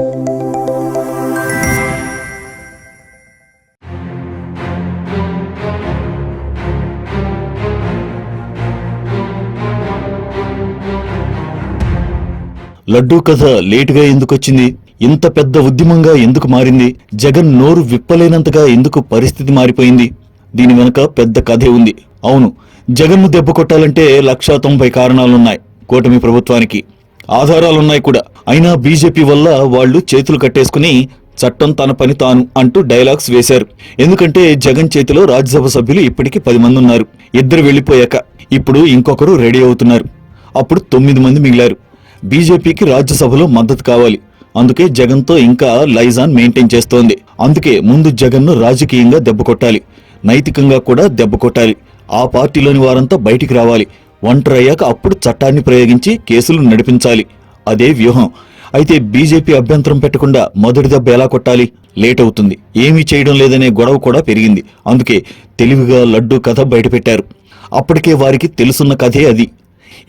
లడ్డూ కథ లేటుగా ఎందుకు వచ్చింది ఇంత పెద్ద ఉద్యమంగా ఎందుకు మారింది? జగన్ నోరు విప్పలేనంతగా ఎందుకు పరిస్థితి మారిపోయింది? దీని వెనుక పెద్ద కథే ఉంది. అవును జగన్ను దెబ్బ కొట్టాలంటే లక్షా తొంభై కారణాలున్నాయి కూటమి ప్రభుత్వానికి. ఆధారాలున్నాయి కూడా. అయినా బీజేపీ వల్ల వాళ్ళు చేతులు కట్టేసుకుని చట్టం తన పని తాను అంటూ డైలాగ్స్ వేశారు. ఎందుకంటే జగన్ చేతిలో రాజ్యసభ సభ్యులు ఇప్పటికి పది మంది ఉన్నారు. ఇద్దరు వెళ్ళిపోయాక ఇప్పుడు ఇంకొకరు రెడీ అవుతున్నారు. అప్పుడు తొమ్మిది మంది మిగిలారు. బీజేపీకి రాజ్యసభలో మద్దతు కావాలి. అందుకే జగన్తో ఇంకా లైజాన్ మెయింటైన్ చేస్తోంది. అందుకే ముందు జగన్ను రాజకీయంగా దెబ్బ కొట్టాలి. నైతికంగా కూడా దెబ్బ కొట్టాలి. ఆ పార్టీలోని వారంతా బయటికి రావాలి. ఒంటరయ్యాక అప్పుడు చట్టాన్ని ప్రయోగించి కేసులు నడిపించాలి. అదే వ్యూహం. అయితే బీజేపీ అభ్యంతరం పెట్టకుండా మొదటి దెబ్బ ఎలా కొట్టాలి? లేట్ అవుతుంది. ఏమీ చేయడం లేదనే గొడవ కూడా పెరిగింది. అందుకే తెలివిగా లడ్డూ కథ బయటపెట్టారు. అప్పటికే వారికి తెలుసున్న కథే అది.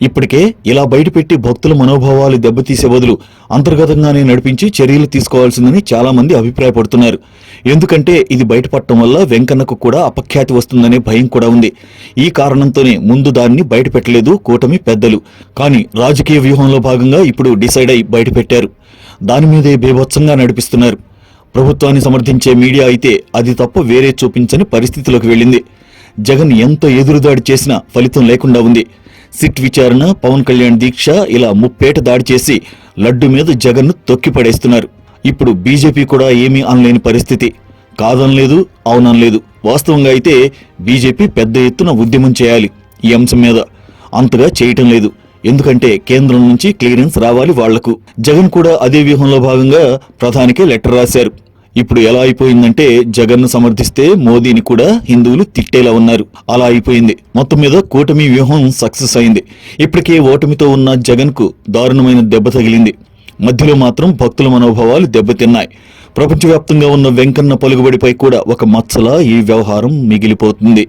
ఇప్పటికే ఇలా బయటపెట్టి భక్తుల మనోభావాలు దెబ్బతీసే బదులు అంతర్గతంగానే నడిపించి చర్యలు తీసుకోవాల్సిందని చాలామంది అభిప్రాయపడుతున్నారు. ఎందుకంటే ఇది బయటపడటం వల్ల వెంకన్నకు కూడా అపఖ్యాతి వస్తుందనే భయం కూడా ఉంది. ఈ కారణంతోనే ముందు దాన్ని బయటపెట్టలేదు కూటమి పెద్దలు. కానీ రాజకీయ వ్యూహంలో భాగంగా ఇప్పుడు డిసైడ్ అయి బయటపెట్టారు. దాని మీదే బేభత్సంగా నడిపిస్తున్నారు. ప్రభుత్వాన్ని సమర్థించే మీడియా అయితే అది తప్ప వేరే చూపించని పరిస్థితిలోకి వెళ్ళింది. జగన్ ఎంత ఎదురుదాడి చేసినా ఫలితం లేకుండా ఉంది. సిట్ విచారణ పవన్ కళ్యాణ్ దీక్ష ఇలా ముప్పేట దాడి చేసి లడ్డు మీద జగన్ను తొక్కి పడేస్తున్నారు. ఇప్పుడు బీజేపీ కూడా ఏమీ అనలేని పరిస్థితి. కాదనలేదు అవుననలేదు. వాస్తవంగా అయితే బీజేపీ పెద్ద ఎత్తున ఉద్యమం చేయాలి ఈ అంశం మీద. అంతగా చేయటం లేదు. ఎందుకంటే కేంద్రం నుంచి క్లియరెన్స్ రావాలి వాళ్ళకు. జగన్ కూడా అదే వ్యూహంలో భాగంగా ప్రధానికి లెటర్ రాశారు. ఇప్పుడు ఎలా అయిపోయిందంటే జగన్ను సమర్థిస్తే మోదీని కూడా హిందువులు తిట్టేలా ఉన్నారు. అలా అయిపోయింది. మొత్తం మీద కూటమి వ్యూహం సక్సెస్ అయింది. ఇప్పటికే ఓటమితో ఉన్న జగన్కు దారుణమైన దెబ్బ తగిలింది. మధ్యలో మాత్రం భక్తుల మనోభావాలు దెబ్బతిన్నాయి. ప్రపంచవ్యాప్తంగా ఉన్న వెంకన్న పలుకుబడిపై కూడా ఒక మచ్చలా ఈ వ్యవహారం మిగిలిపోతుంది.